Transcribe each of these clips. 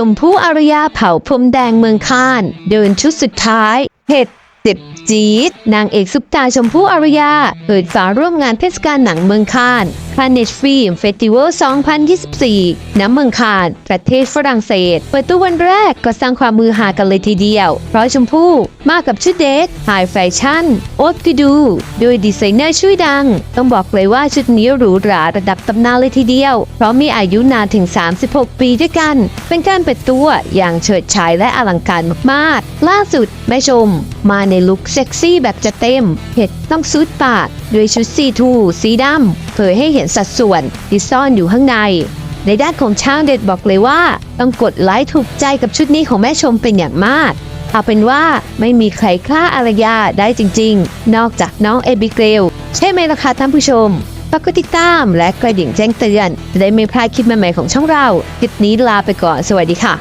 ชมพู่อารยาเผาพรมแดงเมืองคาน เดินชุดสุดท้ายเห็ดเจ็บจี๊ดนางเอกซุปตาชมพู่อารยาเปิดฝาร่วมงานเทศกาลหนังเมืองคาน คาเนชฟิล์มเฟสติวัล2024ณเมืองคานประเทศฝรั่งเศส เปิดตัววันแรกก็สร้างความมือหากันเลยทีเดียว เพราะชมพู่มากับชุดเดทไฮแฟชั่น โอ๊ตกิดูโดยดีไซเนอร์ชื่อดัง ต้องบอกเลยว่าชุดนี้หรูหราระดับตำนานเลยทีเดียว เพราะมีอายุนานถึง 36 ปีด้วยกัน เป็นการเปิดตัวอย่างเฉิดฉายและอลังการมากๆ ล่าสุดแม่ชม มาในลุคเซ็กซี่แบบจะเต็มเผ็ดต้องซูดปากด้วยชุดซีทูสีดำ เผยให้เห็นสัดส่วนที่ซ่อนอยู่ข้างใน ในด้านของชาวเด็ดบอกเลยว่า ต้องกดไลค์ถูกใจกับชุดนี้ของแม่ชมเป็นอย่างมาก เอาเป็นว่าไม่มีใครคล้าอารยาได้จริงๆ นอกจากน้องเอบิเกลใช่ไหมล่ะคะท่านผู้ชมฝากกดติดตามและกระดิ่งแจ้งเตือน จะได้ไม่พลาดคลิปใหม่ๆของช่องเราคลิปนี้ลาไปก่อนสวัสดีค่ะ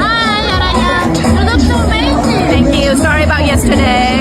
Hi, Araya. You look so amazing. Thank you. Sorry about yesterday. I